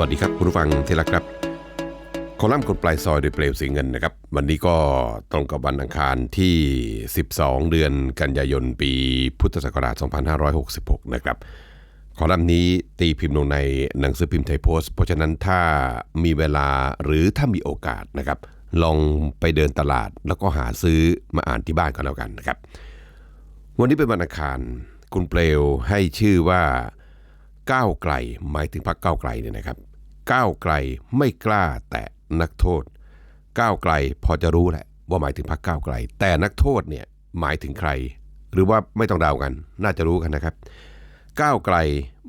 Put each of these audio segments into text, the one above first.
วัสดีครับคุณผู้ฟังที่รักครับคอลัมน์คนปลายซอยโดยเปลวสีเงินนะครับ วันนี้ก็ตรงกับวันอังคารที่ 12 เดือนกันยายนปีพุทธศักราช 2566 นะครับคอลัมน์นี้ตีพิมพ์ลงในหนังสือพิมพ์ไทยโพสต์ เพราะฉะนั้นถ้ามีเวลาหรือถ้ามีโอกาสนะครับ ลองไปเดินตลาดแล้วก็หาซื้อมาอ่านที่บ้านก็แล้วกันนะครับ วันนี้เป็นวันอังคาร คุณเปลวให้ชื่อว่าก้าวไกลหมายถึงพรรคก้าวไกลเนี่ยนะครับ ก้าวไกลไม่กล้าแตะนักโทษ ก้าวไกลพอจะรู้แหละว่าหมายถึงพรรคก้าวไกล แต่นักโทษเนี่ยหมายถึงใคร หรือว่าไม่ต้องเดากัน น่าจะรู้กันนะครับ ก้าวไกล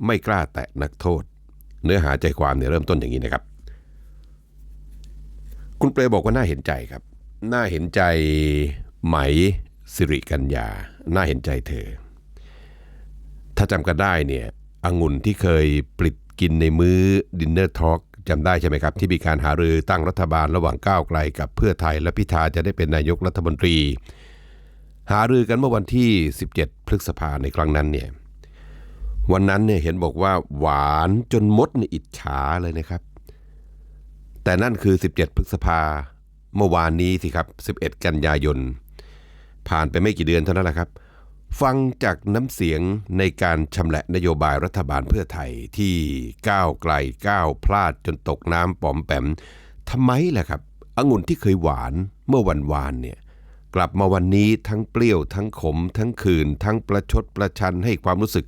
ไม่กล้าแตะนักโทษ เนื้อหาใจความเนี่ยเริ่มต้นอย่างนี้นะครับ คุณเปรบอกว่าน่าเห็นใจครับ น่าเห็นใจไหมสิริกัญญา น่าเห็นใจเธอ ถ้าจำกันได้เนี่ยองุ่นที่เคยปลิด กินในมื้อดินเนอร์ทอล์กจำได้ใช่ไหมครับ ที่มีการหารือตั้งรัฐบาลระหว่างก้าวไกลกับเพื่อไทยและพิธาจะได้เป็นนายกรัฐมนตรี หารือกันเมื่อวันที่ 17 พฤษภาในครั้งนั้นเนี่ยวันนั้นเนี่ยเห็นบอกว่าหวานจนมดนอิจฉาเลยนะครับ แต่นั่นคือ 17 พฤษภาเมื่อวานนี้สิครับ 11 กันยายน ผ่านไปไม่กี่เดือนเท่านั้นแหละครับ ฟังจากน้ำเสียงในการชำแหละนโยบายรัฐบาลเพื่อไทยที่ก้าวไกลก้าวพลาดจนตกน้ำปอมแปมทำไมล่ะครับองุ่นที่เคยหวานเมื่อวันวานเนี่ยกลับมาวันนี้ทั้งเปรี้ยวทั้งขม ทั้งคืน ทั้งประชดประชันให้ความรู้สึก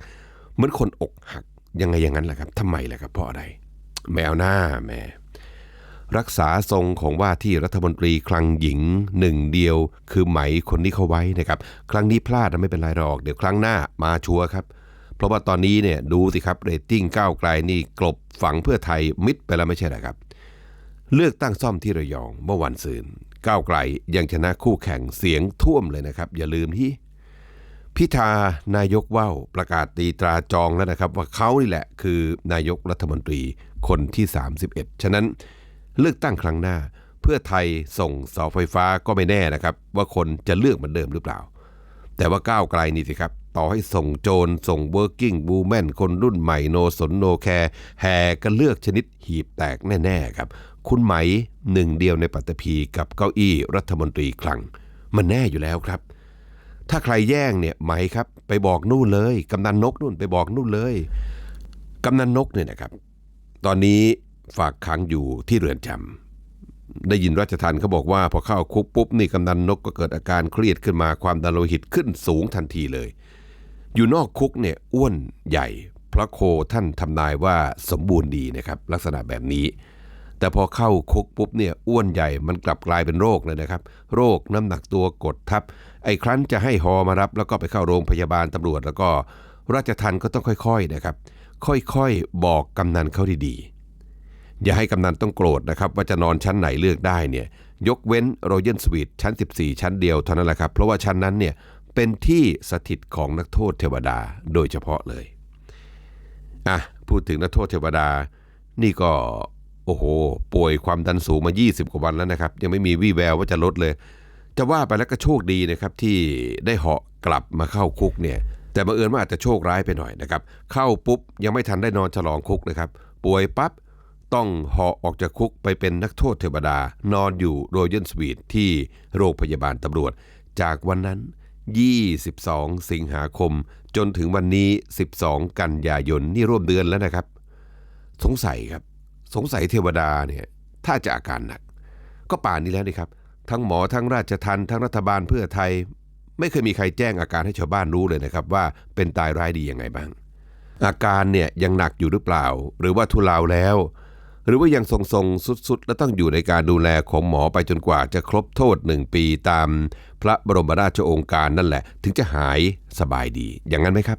เหมือนคนอกหักยังไงอย่างนั้นล่ะครับทำไมล่ะครับเพราะอะไรแมวหน้าแม่ รักษาทรงของว่าที่รัฐมนตรีคลังหญิงหนึ่งเดียว คือไหมคนนี้เขาไว้นะครับ ครั้งนี้พลาดนะไม่เป็นไรหรอก เดี๋ยวครั้งหน้ามาชัวร์ครับ เพราะว่าตอนนี้เนี่ยดูสิครับเรตติ้งก้าวไกลนี่กลบฝังเพื่อไทยมิดไปแล้วไม่ใช่เหรอครับ เลือกตั้งซ่อมที่ระยองเมื่อวันซืนก้าวไกลยังชนะคู่แข่งเสียงท่วมเลยนะครับ อย่าลืมที่พิธานายกว่าวประกาศตีตราจองแล้วนะครับ ว่าเขานี่แหละคือนายกรัฐมนตรีคนที่ 31 ฉะนั้น เลือกตั้งครั้งหน้า เพื่อไทยส่งเสาไฟฟ้าก็ไม่แน่นะครับ ว่าคนจะเลือกเหมือนเดิมหรือเปล่า แต่ว่าก้าวไกลนี่สิครับต่อให้ส่งโจรส่ง working woman คนรุ่นใหม่โนสนโนแคร์แห่กันเลือกชนิดหีบแตกแน่ ๆ ครับ คุณไหมหนึ่งเดียวในปัตตภีกับเก้าอี้รัฐมนตรีคลัง มันแน่อยู่แล้วครับ ถ้าใครแย่งเนี่ยไหมครับ ไปบอกนู่นเลย กำนันนกนู่นไปบอกนู่นเลย กำนันนกเนี่ยนะครับ ตอนนี้ ฝากขังอยู่ที่เรือนจำได้ยินราชทันเขาบอกว่าพอเข้าคุกปุ๊บนี่กำนันนกก็เกิดอาการเครียดขึ้นมาความดันโลหิตขึ้นสูงทันทีเลย อยู่นอกคุกเนี่ยอ้วนใหญ่ พระโคท่านทำนายว่าสมบูรณ์ดีนะครับ ลักษณะแบบนี้ แต่พอเข้าคุกปุ๊บเนี่ยอ้วนใหญ่มันกลับกลายเป็นโรคเลยนะครับ โรคน้ำหนักตัวกดทับ ไอ้ครั้นจะให้ฮอมารับ แล้วก็ไปเข้าโรงพยาบาลตำรวจ แล้วก็ราชทันก็ต้องค่อยๆนะครับ ค่อยๆ บอกกำนันเขาดีๆ อย่าให้กำนันต้องโกรธนะครับว่าจะนอนชั้นไหนเลือกได้เนี่ยยกเว้นรอยัลสวีทชั้น 14 ชั้นเดียวเท่านั้นแหละครับเพราะว่าชั้นนั้นเนี่ยเป็นที่สถิตของนักโทษเทวดาโดยเฉพาะเลยอะพูดถึงนักโทษเทวดา นี่ก็โอ้โห ป่วยความดันสูงมา 20 กว่าวันแล้วนะครับ ยังไม่มีวี่แววว่าจะลดเลย จะว่าไปแล้วก็โชคดีนะครับที่ได้เหาะกลับมาเข้าคุกเนี่ยแต่บังเอิญว่าอาจจะโชคร้ายไปหน่อยนะครับเข้าปุ๊บยังไม่ทันได้นอนฉลองคุกนะครับ ป่วยปั๊บ ต้องหาะออกจากคุกไปเป็นนักโทษเทวดานอนอยู่โรยัลสวีทที่โรงพยาบาลตำรวจ จากวันนั้น 22 สิงหาคม จนถึงวันนี้ 12 กันยายนนี่ร่วมเดือนแล้วนะครับ สงสัยครับ สงสัยเทวดาเนี่ยถ้าจะอาการหนัก ก็ป่านนี้แล้วนี่ครับ ทั้งหมอทั้งราชทันทั้งรัฐบาลเพื่อไทย ไม่เคยมีใครแจ้งอาการให้ชาวบ้านรู้เลยนะครับ ว่าเป็นตายร้ายดียังไงบ้าง อาการเนี่ยยังหนักอยู่หรือเปล่า หรือว่าทุเลาแล้ว รือว่ายังทรงๆสุดๆ และต้องอยู่ในการดูแลของหมอไปจนกว่าจะครบโทษหนึ่งปีตามพระบรมราชโองการนั่นแหละ ถึงจะหายสบายดี อย่างนั้นไหมครับ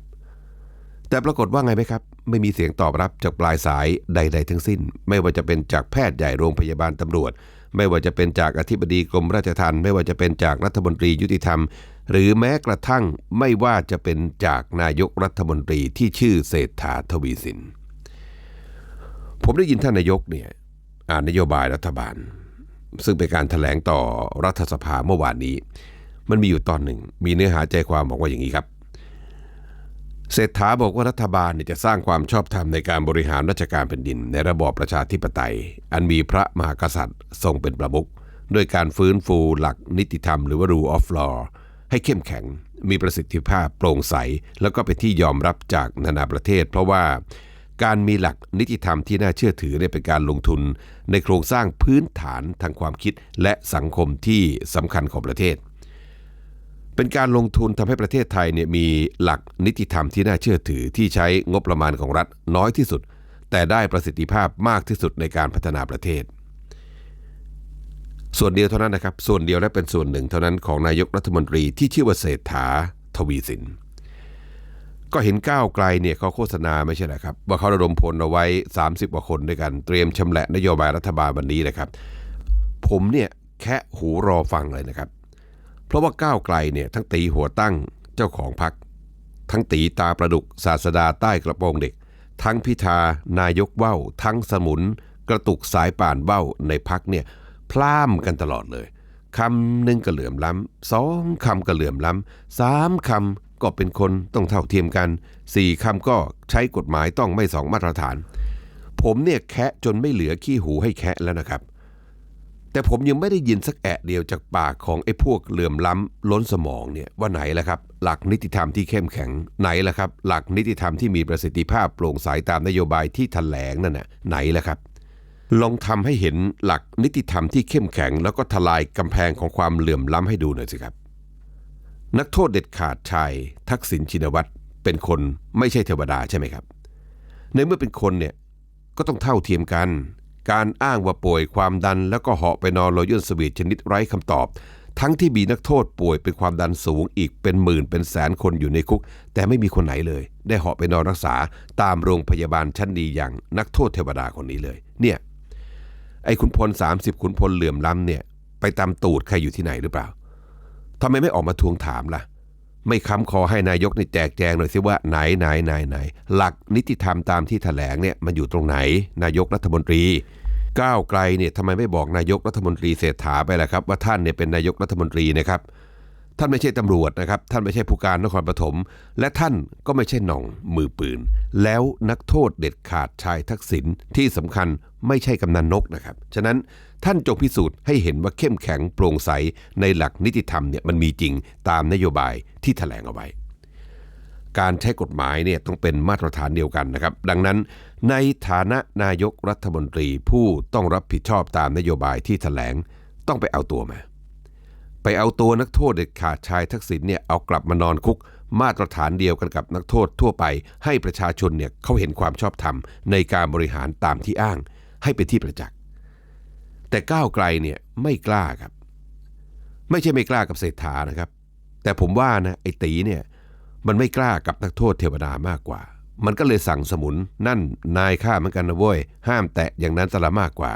แต่ปรากฏว่าไงไหมครับ ไม่มีเสียงตอบรับจากปลายสายใด ๆ ทั้งสิ้น ไม่ว่าจะเป็นจากแพทย์ใหญ่โรงพยาบาลตำรวจ ไม่ว่าจะเป็นจากอธิบดีกรมราชทัณฑ์ไม่ว่าจะเป็นจากรัฐมนตรียุติธรรม หรือแม้กระทั่งไม่ว่าจะเป็นจากนายกรัฐมนตรีที่ชื่อเศรษฐาทวีสิน ผมได้ยินท่านนายกเนี่ยอ่านนโยบายรัฐบาล ซึ่งเป็นการถแถลงต่อรัฐสภาเมื่อวานนี้ มันมีอยู่ตอนหนึ่ง มีเนื้อหาใจความบอกว่าอย่างนี้ครับ เศรษฐาบอกว่ารัฐบาลเนี่ยจะสร้างความชอบธรรมในการบริหารราชการแผ่นดิน ในระบอบประชาธิปไตย อันมีพระมหากษัตริย์ ทรงเป็นประมุขด้วยการฟื้นฟูหลักนิติธรรมหรือว่า rule of law ให้เข้มแข็ง มีประสิทธิภาพโปร่งใส แล้วก็เป็นที่ยอมรับจากนานาประเทศ เพราะว่า การมีหลักนิติธรรมที่น่าเชื่อถือเนี่ยเป็นการลงทุน ในโครงสร้างพื้นฐานทางความคิดและสังคมที่สำคัญของประเทศ เป็นการลงทุนทำให้ประเทศไทยเนี่ยมีหลักนิติธรรมที่น่าเชื่อถือที่ใช้งบประมาณของรัฐน้อยที่สุด แต่ได้ประสิทธิภาพมากที่สุดในการพัฒนาประเทศ ส่วนเดียวเท่านั้นนะครับ ส่วนเดียวและเป็นส่วนหนึ่งเท่านั้นของนายกรัฐมนตรีที่ชื่อว่าเศรษฐาทวีสิน ก็เห็นก้าวไกลเนี่ยเขาโฆษณาไม่ใช่เหรอครับ ว่าเขาระดมพลเอาไว้ 30กว่าคนด้วยกันเตรียมชำแหละนโยบายรัฐบาลวันนี้นะครับ ผมเนี่ยแค่หูรอฟังเลยนะครับ เพราะว่าก้าวไกลเนี่ยทั้งตีหัวตั้งเจ้าของพักทั้งตีตาประดุกศาสดาใต้กระโปรงเด็ก ทั้งพิธานายกเว้า ทั้งสมุน กระตุกสายป่านเว้าในพักเนี่ยพล่ามกันตลอดเลยคำหนึ่งก็เหลื่อมล้ำสองคำก็เหลื่อมล้ำสามคำ ก็เป็นคนต้องเท่าเทียมกันสี่คำก็ใช้กฎหมายต้องไม่สองมาตรฐาน ผมเนี่ยแคะจนไม่เหลือขี้หูให้แคะแล้วนะครับ แต่ผมยังไม่ได้ยินสักแอะเดียวจากปากของไอ้พวกเหลื่อมล้ำล้นสมองเนี่ยว่าไหนล่ะครับ หลักนิติธรรมที่เข้มแข็งไหนล่ะครับ หลักนิติธรรมที่มีประสิทธิภาพโปร่งใสตามนโยบายที่แถลงนั่นน่ะไหนล่ะครับลองทำให้เห็นหลักนิติธรรมที่เข้มแข็ง แล้วก็ทลายกำแพงของความเหลื่อมล้ำให้ดูหน่อยสิครับ นักโทษเด็ดขาดชายทักษิณชินวัตรเป็นคนไม่ใช่เทวดาใช่ไหมครับ ในเมื่อเป็นคนเนี่ยก็ต้องเท่าเทียมกัน การอ้างว่าป่วยความดันแล้วก็เหาะไปนอนรอยย่นสวีทชนิดไร้คำตอบ ทั้งที่มีนักโทษป่วยเป็นความดันสูงอีกเป็นหมื่นเป็นแสนคนอยู่ในคุก แต่ไม่มีคนไหนเลย ได้เหาะไปนอนรักษาตามโรงพยาบาลชั้นดีอย่างนักโทษเทวดาคนนี้เลย เนี่ยไอ้ขุนพล 30ขุนพลเหลื่อมล้ำเนี่ยไปตามตูดใครอยู่ที่ไหนหรือเปล่า ทำไมไม่ออกมาทวงถามล่ะ ไม่ค้ำคอให้นายกนี่แจกแจงหน่อยสิว่าไหนไหนไหนไหนหลักนิติธรรมตามที่แถลงเนี่ยมันอยู่ตรงไหน นายกรัฐมนตรี ก้าวไกลเนี่ยทำไมไม่บอกนายกรัฐมนตรีเศรษฐาไปล่ะครับ ว่าท่านเนี่ยเป็นนายกรัฐมนตรีนะครับท่านไม่ใช่ตำรวจนะครับ ท่านไม่ใช่ผู้การนครปฐม และท่านก็ไม่ใช่หน่องมือปืน แล้วนักโทษเด็ดขาดชายทักษิณที่สำคัญไม่ใช่กำนันนกนะครับ ฉะนั้น ท่านจงพิสูจน์ให้เห็นว่าเข้มแข็งโปร่งใสในหลักนิติธรรมเนี่ยมันมีจริงตามนโยบายที่แถลงเอาไว้ การใช้กฎหมายเนี่ยต้องเป็นมาตรฐานเดียวกันนะครับ ดังนั้น ในฐานะนายกรัฐมนตรีผู้ต้องรับผิดชอบตามนโยบายที่แถลงต้องไปเอาตัวมา ไปเอาตัวนักโทษเด็ดขาดชายทักษิณเนี่ยเอากลับมานอนคุกมาตรฐานเดียวกันกับนักโทษทั่วไป ให้ประชาชนเนี่ยเขาเห็นความชอบธรรมในการบริหารตามที่อ้าง ให้เป็นที่ประจักษ์ แต่ก้าวไกลเนี่ยไม่กล้าครับ ไม่ใช่ไม่กล้ากับเศรษฐานะครับ แต่ผมว่านะไอ้ตีเนี่ยมันไม่กล้ากับนักโทษเทวดามากกว่า มันก็เลยสั่งสมุนนั่นนายข้าเหมือนกันนะเว้ยห้ามแตะอย่างนั้นตละมากกว่า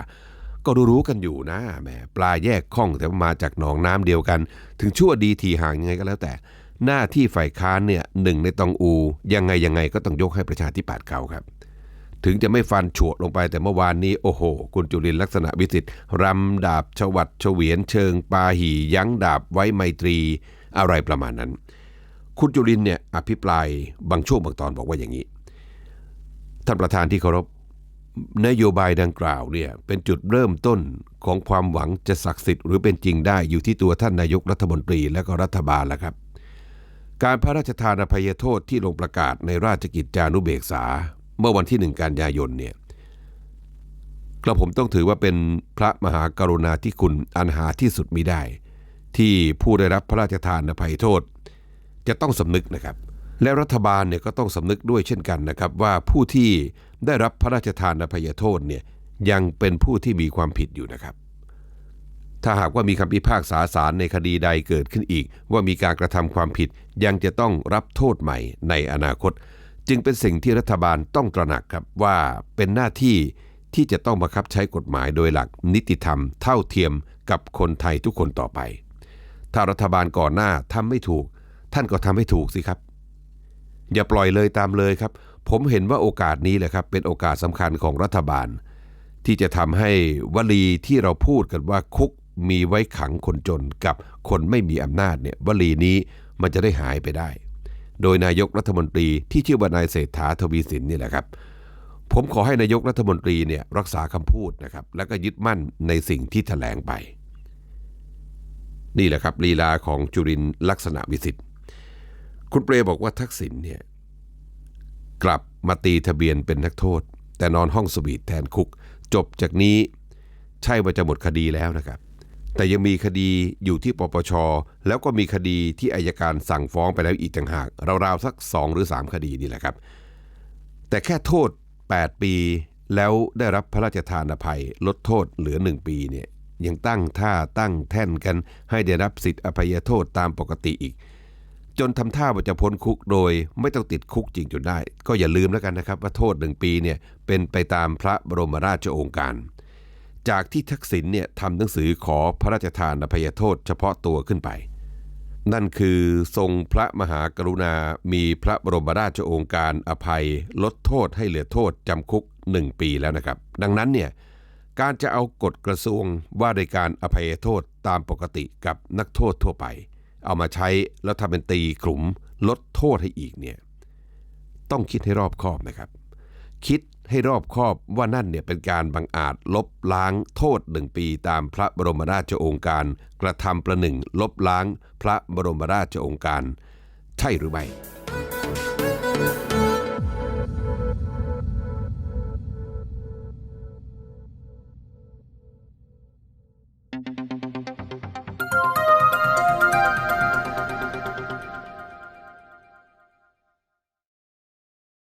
ก็รู้ๆกันอยู่นะแหมปลาแยกข้องแต่ว่ามาจากหนองน้ำเดียวกัน ถึงชั่วดีทีห่างยังไงก็แล้วแต่ หน้าที่ฝ่ายค้านเนี่ยหนึ่งในตองอู ยังไงยังไงก็ต้องยกให้ประชาธิปัตย์เขาครับ ถึงจะไม่ฟันฉวดลงไปแต่เมื่อวานนี้โอ้โห คุณจุลินลักษณะวิสิทธิ์รำดาบชวัดเฉวียนเชิงปาหียั้งดาบไว้ไมตรีอะไรประมาณนั้น คุณจุลินเนี่ยอภิปรายบางช่วงบางตอนบอกว่าอย่างนี้ ท่านประธานที่เคารพนโยบายดังกล่าวเนี่ยเป็นจุดเริ่มต้นของความหวังจะศักดิ์สิทธิ์หรือเป็นจริงได้อยู่ที่ตัวท่านนายกรัฐมนตรีและก็รัฐบาลแล้วครับ การพระราชทานอภัยโทษที่ลงประกาศในราชกิจจานุเบกษา เมื่อวันที่หนึ่งกันยายนเนี่ยกระผมต้องถือว่าเป็นพระมหากรุณาธิคุณอันหาที่สุดมิได้ ที่ผู้ได้รับพระราชทานอภัยโทษ จะต้องสำนึกนะครับ และรัฐบาลเนี่ยก็ต้องสำนึกด้วยเช่นกันนะครับ ว่าผู้ที่ได้รับพระราชทานอภัยโทษเนี่ยยังเป็นผู้ที่มีความผิดอยู่นะครับ ถ้าหากว่ามีคำพิพากษาศาลในคดีใดเกิดขึ้นอีก ว่ามีการกระทำความผิดยังจะต้องรับโทษใหม่ในอนาคต จึงเป็นสิ่งที่รัฐบาลต้องตระหนักครับว่าเป็นหน้าที่ที่จะต้องบังคับใช้กฎหมายโดยหลักนิติธรรมเท่าเทียมกับคนไทยทุกคนต่อไป ถ้ารัฐบาลก่อนหน้าทำไม่ถูก ท่านก็ทำให้ถูกสิครับ อย่าปล่อยเลยตามเลยครับ ผมเห็นว่าโอกาสนี้แหละครับเป็นโอกาสสำคัญของรัฐบาล ที่จะทำให้วลีที่เราพูดกันว่าคุกมีไว้ขังคนจนกับคนไม่มีอำนาจเนี่ยวลีนี้มันจะได้หายไปได้ โดยนายกรัฐมนตรีที่ชื่อว่านายเศรษฐาทวีสินนี่แหละครับผมขอให้นายกรัฐมนตรีเนี่ยรักษาคำพูดนะครับแล้วก็ยึดมั่นในสิ่งที่แถลงไป นี่แหละครับลีลาของจุรินลักษณะวิสิทธิ์คุณเปรบอกว่าทักษิณเนี่ยกลับมาตีทะเบียนเป็นนักโทษ แต่นอนห้องสวีทแทนคุก จบจากนี้ใช่ว่าจะหมดคดีแล้วนะครับ แต่ยังมีคดีอยู่ที่ปปช แล้วก็มีคดีที่อายการสั่งฟ้องไปแล้วอีกต่างหากราวๆสัก 2 หรือ 3 คดีนี่แหละครับ แต่แค่โทษ 8 ปี แล้วได้รับพระราชทานอภัย ลดโทษเหลือ 1 ปีเนี่ยยังตั้งท่าตั้งแท่นกันให้ได้รับสิทธิอภัยโทษตามปกติอีก จนทำท่าว่าจะพ้นคุกโดยไม่ต้องติดคุกจริงจนได้ ก็อย่าลืมแล้วกันนะครับว่าโทษหนึ่งปีเนี่ยเป็นไปตามพระบรมราชโองการ จากที่ทักษิณเนี่ยทำหนังสือขอพระราชทานอภัยโทษเฉพาะตัวขึ้นไป นั่นคือทรงพระมหากรุณา มีพระบรมราชโองการอภัยลดโทษให้เหลือโทษจำคุก 1 ปีแล้วนะครับ ดังนั้นเนี่ยการจะเอากฎกระทรวงว่าในการอภัยโทษตามปกติกับนักโทษทั่วไป เอามาใช้แล้วทำเป็นตีขลุมลดโทษให้อีกเนี่ยต้องคิดให้รอบคอบนะครับ คิด ให้รอบคอบว่านั่นเนี่ยเป็นการบังอาจลบล้างโทษหนึ่งปีตามพระบรมราชโองการ กระทำประหนึ่งลบล้างพระบรมราชโองการ ใช่หรือไม่